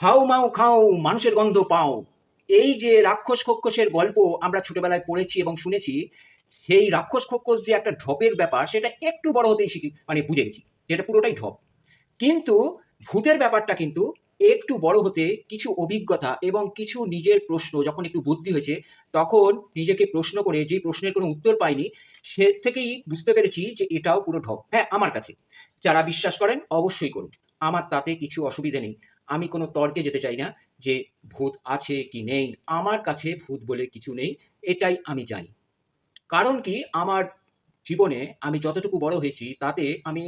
How মাউ খাও মানুষের গন্ধ পাও। এই যে রাক্ষস খক্ষসের গল্প আমরা ছোটবেলায় পড়েছি এবং শুনেছি, সেই রাক্ষস খক্ষস যে একটা ঢপের ব্যাপার, সেটা একটু বড় হতেই শিখি মানে বুঝে গেছি, যেটা পুরোটাই ঢপ। কিন্তু ভূতের ব্যাপারটা কিন্তু একটু বড় হতে কিছু অভিজ্ঞতা এবং কিছু নিজের প্রশ্ন, যখন একটু বুদ্ধি হয়েছে, তখন নিজেকে প্রশ্ন করে যে প্রশ্নের কোনো উত্তর পাইনি, সে থেকেই বুঝতে পেরেছি যে এটাও পুরো ঢপ। হ্যাঁ আমার কাছে। যারা বিশ্বাস করেন, অবশ্যই করুন। আমার তাতে কিছু অসুবিধে নেই। আমি কোনো তর্কে যেতে চাই না যে ভূত আছে কি নেই, আমার কাছে ভূত বলে কিছু নেই, এটাই আমি জানি। কারণ কি, আমার জীবনে আমি যতটুকু বড় হয়েছি, তাতে আমি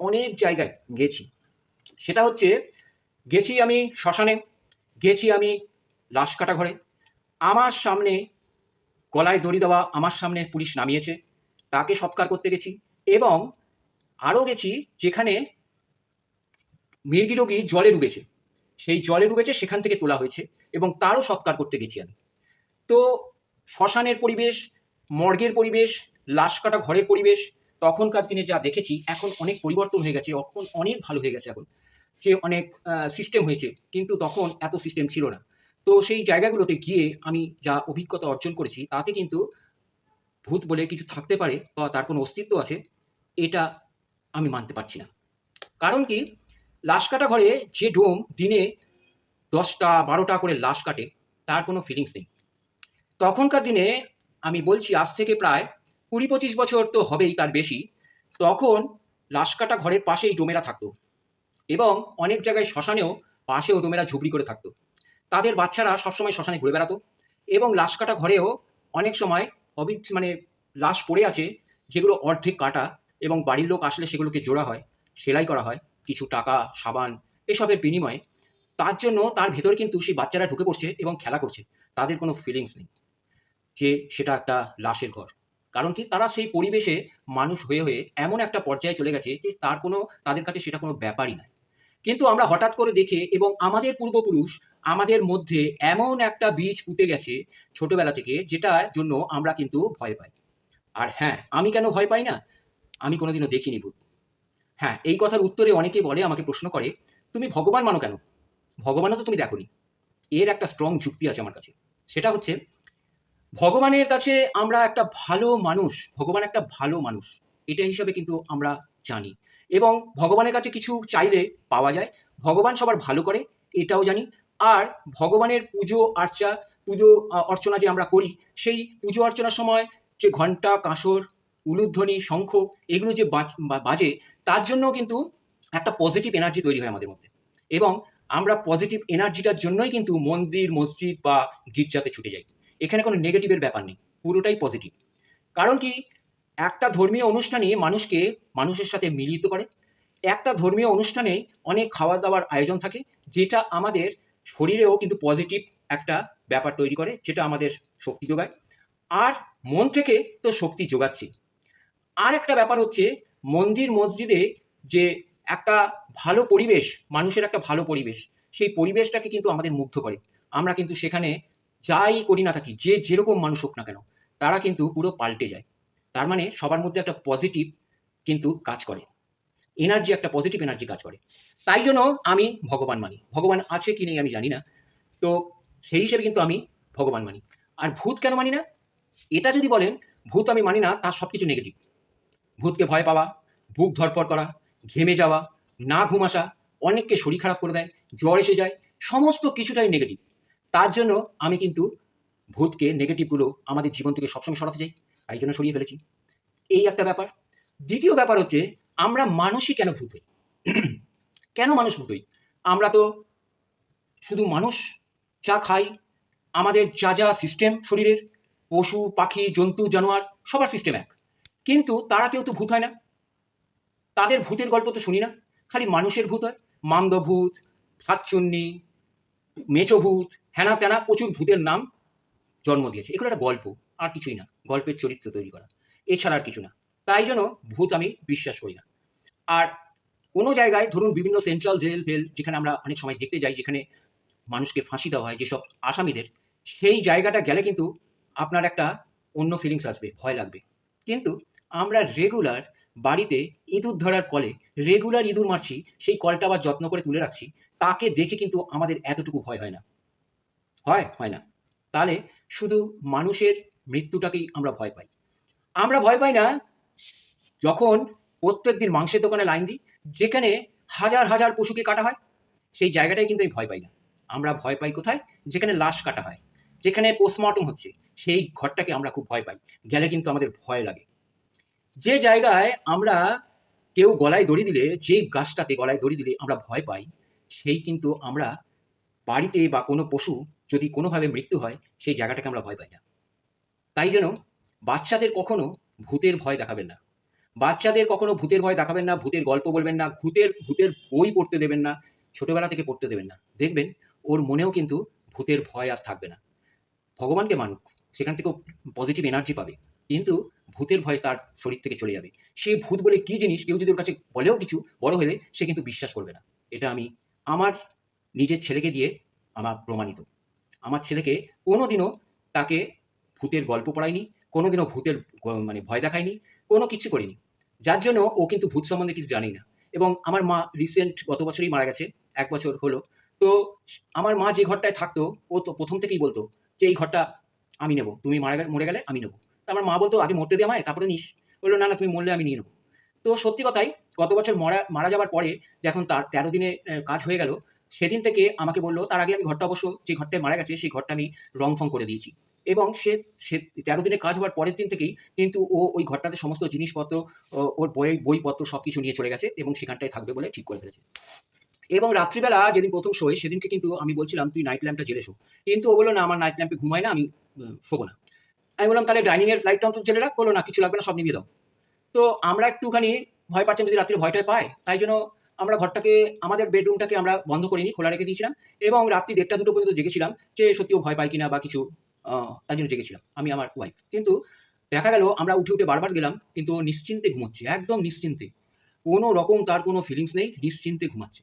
অনেক জায়গায় গেছি। সেটা হচ্ছে, গেছি আমি শ্মশানে, গেছি আমি লাশ কাটা ঘরে। আমার সামনে গলায় দড়ি দেওয়া আমার সামনে পুলিশ নামিয়েছে, তাকে সৎকার করতে গেছি এবং আরও গেছি যেখানে মির্গি রোগী জলে ডুবেছে। সেই জলে ডুবেছে, সেখান থেকে তোলা হয়েছে এবং তারও সৎকার করতে গেছি আমি। তো শ্মশানের পরিবেশ, মর্গের পরিবেশ, লাশ কাটা ঘরের পরিবেশ, তখনকার দিনে যা দেখেছি, এখন অনেক পরিবর্তন হয়ে গেছে, এখন অনেক ভালো হয়ে গেছে এখন। যে অনেক সিস্টেম হয়েছে, কিন্তু তখন এত সিস্টেম ছিল না। তো সেই জায়গাগুলোতে গিয়ে আমি যা অভিজ্ঞতা অর্জন করেছি, তাতে কিন্তু ভূত বলে কিছু থাকতে পারে বা তার কোনো অস্তিত্ব আছে, এটা আমি মানতে পারছি না। কারণ কি? লাশ কাটা ঘরে যে ডোম দিনে দশটা, বারোটা করে লাশ কাটে, তার কোনো ফিলিংস নেই। তখনকার দিনে আমি বলছি, আজ থেকে প্রায় কুড়ি পঁচিশ বছর তো হবেই তার বেশি। তখন লাশ কাটা ঘরের পাশেই ডোমেরা থাকতো এবং অনেক জায়গায় শ্মশানেও পাশেও ডোমেরা ঝুপড়ি করে থাকতো। তাদের বাচ্চারা সবসময় শ্মশানে ঘুরে বেড়াতো এবং লাশ কাটা ঘরেও অনেক সময় অবি মানে লাশ পড়ে আছে, যেগুলো অর্ধেক কাটা এবং বাড়ির লোক আসলে সেগুলোকে জোড়া হয়, সেলাই করা হয়। কিছু টাকা, সাবান এসবের বিনিময়ে তার জন্য তার ভেতর কিন্তু সেই বাচ্চারা ঢুকে পড়ছে এবং খেলা করছে। তাদের কোনো ফিলিংস নেই যে সেটা একটা লাশের ঘর। কারণ কি তারা সেই পরিবেশে মানুষ হয়ে হয়ে এমন একটা পর্যায়ে চলে গেছে যে তার কোনো, তাদের কাছে সেটা কোনো ব্যাপারই নয় কিন্তু আমরা হঠাৎ করে দেখে এবং আমাদের পূর্বপুরুষ আমাদের মধ্যে এমন একটা বীজ পুঁতে গেছে ছোটবেলা থেকে যেটার জন্য আমরা কিন্তু ভয় পাই। আর হ্যাঁ আমি কেন ভয় পাই না? আমি কোনোদিনও দেখিনি ভূত। হ্যাঁ এই কথার উত্তরে অনেকে বলে, আমাকে প্রশ্ন করে, তুমি ভগবান মানো কেন? ভগবানও তো তুমি দেখোনি। এর একটা স্ট্রং যুক্তি আছে আমার কাছে। সেটা হচ্ছে, ভগবানের কাছে আমরা একটা ভালো মানুষ, ভগবান একটা ভালো মানুষ, এটা হিসাবে কিন্তু আমরা জানি। এবং ভগবানের কাছে কিছু চাইলে পাওয়া যায়, ভগবান সবার ভালো করে, এটাও জানি। আর ভগবানের পুজো, আর্চা, পুজো অর্চনা যে আমরা করি, সেই পুজো, অর্চনার সময় যে ঘণ্টা কাঁসর, উলুধ্বনি, শঙ্খ, এগুলো যে বাজে তার জন্য কিন্তু একটা পজিটিভ এনার্জি তৈরি হয় আমাদের মধ্যে। এবং আমরা পজিটিভ এনার্জিটার জন্যই কিন্তু মন্দির, মসজিদ বা গির্জাতে ছুটে যাই। এখানে কোনো নেগেটিভের ব্যাপার নেই, পুরোটাই পজিটিভ কারণ কি, একটা ধর্মীয় অনুষ্ঠানে মানুষকে, মানুষের সাথে মিলিত করে। একটা ধর্মীয় অনুষ্ঠানে অনেক খাওয়া দাওয়ার আয়োজন থাকে, যেটা আমাদের শরীরেও কিন্তু পজিটিভ একটা ব্যাপার তৈরি করে, যেটা আমাদের শক্তি যোগায়। আর মন থেকে তো শক্তি যোগাচ্ছে। আর একটা ব্যাপার হচ্ছে মন্দির মসজিদে যে একটা ভালো পরিবেশ, মানুষের একটা ভালো পরিবেশ, সেই পরিবেশটাকে কিন্তু আমাদের মুগ্ধ করে। আমরা কিন্তু সেখানে যাই করি না থাকি, যে যেরকম মানুষ হোক না কেন, তারা কিন্তু পুরো পাল্টে যায়। তার মানে সবার মধ্যে একটা পজিটিভ কিন্তু কাজ করে। এনার্জি একটা পজিটিভ এনার্জি কাজ করে। তাই জন্য আমি ভগবান মানি। ভগবান আছে কি নেই আমি জানি না। তো সেই হিসেবে কিন্তু আমি ভগবান মানি। আর ভূত কেন মানি না? এটা যদি বলেন, ভূত আমি মানি না তার সব কিছু নেগেটিভ ভূতকে ভয় পাওয়া, বুক ধরপড় করা, ঘেমে যাওয়া, না ঘুম আসা, অনেককে শরীর খারাপ করে দেয়, জ্বর এসে যায়, সমস্ত কিছুটাই নেগেটিভ তার জন্য আমি কিন্তু ভূতকে নেগেটিভগুলো আমাদের জীবন থেকে সবসময় সরাতে চাই, তাই জন্য সরিয়ে ফেলেছি। এই একটা ব্যাপার। দ্বিতীয় ব্যাপার হচ্ছে, আমরা মানুষই কেন ভূত হই? কেন মানুষ ভূত হই? আমরা তো শুধু মানুষ যা খাই, আমাদের যা যা সিস্টেম শরীরের, পশু, পাখি, জন্তু, জানোয়ার, সবার সিস্টেম এক। কিন্তু তারা কেউ তো ভূত হয় না। তাদের ভূতের গল্প তো শুনি না। খালি মানুষের ভূত হয়। মামদ ভূত সাতচন্নি মেচো ভূত হ্যানা ত্যানা প্রচুর ভূতের নাম জন্ম দিয়েছে। এগুলো একটা গল্প, আর কিছুই না। গল্পের চরিত্র তৈরি করা। এছাড়া আর কিছু না। তাই জন্য ভূত আমি বিশ্বাস করি না। আর কোনো জায়গায় ধরুন বিভিন্ন সেন্ট্রাল জেল ফেল যেখানে আমরা অনেক সময় দেখতে যাই, যেখানে মানুষকে ফাঁসি দেওয়া হয় যেসব আসামিদের, সেই জায়গাটা গেলে কিন্তু আপনার একটা অন্য ফিলিংস আসবে, ভয় লাগবে। কিন্তু আমরা রেগুলার বাড়িতে ইঁদুর ধরার কলে রেগুলার ইঁদুর মারছি, সেই কলটা আবার যত্ন করে তুলে রাখছি, তাকে দেখে কিন্তু আমাদের এতটুকু ভয় হয় না। হয়? হয় না। তাহলে শুধু মানুষের মৃত্যুটাকেই আমরা ভয় পাই। আমরা ভয় পাই না যখন প্রত্যেক দিন মাংসের দোকানে লাইন দিই, যেখানে হাজার হাজার পশুকে কাটা হয়, সেই জায়গাটায় কিন্তু আমি ভয় পাই না। আমরা ভয় পাই কোথায়? যেখানে লাশ কাটা হয়, যেখানে পোস্টমর্টম হচ্ছে, সেই ঘরটাকে আমরা খুব ভয় পাই। গেলে কিন্তু আমাদের ভয় লাগে। যে জায়গায় আমরা কেউ গলায় দড়ি দিলে, যে গাছটাতে গলায় দড়ি দিলে আমরা ভয় পাই, সেই কিন্তু আমরা বাড়িতে বা কোনো পশু যদি কোনোভাবে মৃত্যু হয়, সেই জায়গাটাকে আমরা ভয় পাই না। তাই যেন বাচ্চাদের কখনো ভূতের ভয় দেখাবেন না। বাচ্চাদের কখনো ভূতের ভয় দেখাবেন না, ভূতের গল্প বলবেন না, ভূতের ভূতের বই পড়তে দেবেন না, ছোটবেলা থেকে পড়তে দেবেন না। দেখবেন ওর মনেও কিন্তু ভূতের ভয় আর থাকবে না। ভগবানকে মানুক, সেখান থেকেও পজিটিভ এনার্জি পাবে। কিন্তু ভূতের ভয় তার শরীর থেকে চলে যাবে। সে ভূত বলে কি জিনিস? কেউ যদি ওর কাছে বলেও কিছু, বড় হলে সে কিন্তু বিশ্বাস করবে না। এটা আমি আমার নিজের ছেলেকে দিয়ে আমার প্রমাণিত। আমার ছেলেকে কোনোদিনও তাকে ভূতের গল্প পড়াইনি কোনোদিনও ভূতের মানে ভয় দেখায়নি, কোনো কিছু করিনি। যার জন্য ও কিন্তু ভূত সম্বন্ধে কিছু জানেই না। এবং আমার মা রিসেন্ট গত বছরই মারা গেছে, এক বছর হলো। তো আমার মা যে ঘরটায় থাকতো, ও তো প্রথম থেকেই বলতো যে, এই ঘরটা আমি নেব। তুমি মারা মরে গেলে আমি নেব। আমার মা বলতো, আগে মরতে দিয়ে আমায়, তারপরে নিস। বলল, না না, তুমি মরলে আমি নিয়ে নেব। তো সত্যি কথাই, গত বছর মরা, মারা যাওয়ার পরে যখন তার তেরো দিনে কাজ হয়ে গেল, সেদিন থেকে আমাকে বলল, তার আগে আমি ঘরটা অবশ্য, যে ঘরটায় মারা গেছে, সেই ঘরটা আমি রং ফং করে দিয়েছি। এবং সে সে তেরো দিনে কাজ হওয়ার পরের দিন থেকেই কিন্তু ও ওই ঘরটাতে সমস্ত জিনিসপত্র ওর বই, বইপত্র সব কিছু নিয়ে চলে গেছে এবং সেখানটায় থাকবে বলে ঠিক করে ফেলেছে। এবং রাত্রিবেলা যেদিন প্রথম শোয়, সেদিনকে কিন্তু আমি বলছিলাম, তুই নাইট ল্যাম্পটা জেলে শো। কিন্তু ও বলল, না, আমার নাইট ল্যাম্পে ঘুমায় না, আমি শোবো না। আমি বললাম, তাহলে ডাইনিং এর লাইটটা অন্তত জেলে রাখ বলল না, কিছু লাগবে না, সব নিভিয়ে দাও। তো আমরা একটুখানি ভয় পাচ্ছিলাম, যদি রাত্রে ভয়টায় পায়, তাই জন্য আমরা ঘরটাকে, আমাদের বেডরুমটাকে আমরা বন্ধ করিনি, খোলা রেখে দিয়েছিলাম এবং রাত্রি দেড়টা দুটো পর্যন্ত জেগেছিলাম যে সত্যি ভয় পায় কিনা বা কিছু তাই জন্য জেগেছিলাম, আমি আমার ওয়াইফ কিন্তু দেখা গেল, আমরা উঠে উঠে বারবার গেলাম, কিন্তু নিশ্চিন্তে ঘুমোচ্ছে, একদম নিশ্চিন্তে। কোনো রকম তার কোনো ফিলিংস নেই, নিশ্চিন্তে ঘুমাচ্ছে।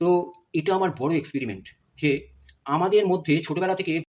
তো এটা আমার বড় এক্সপেরিমেন্ট যে আমাদের মধ্যে ছোটবেলা থেকে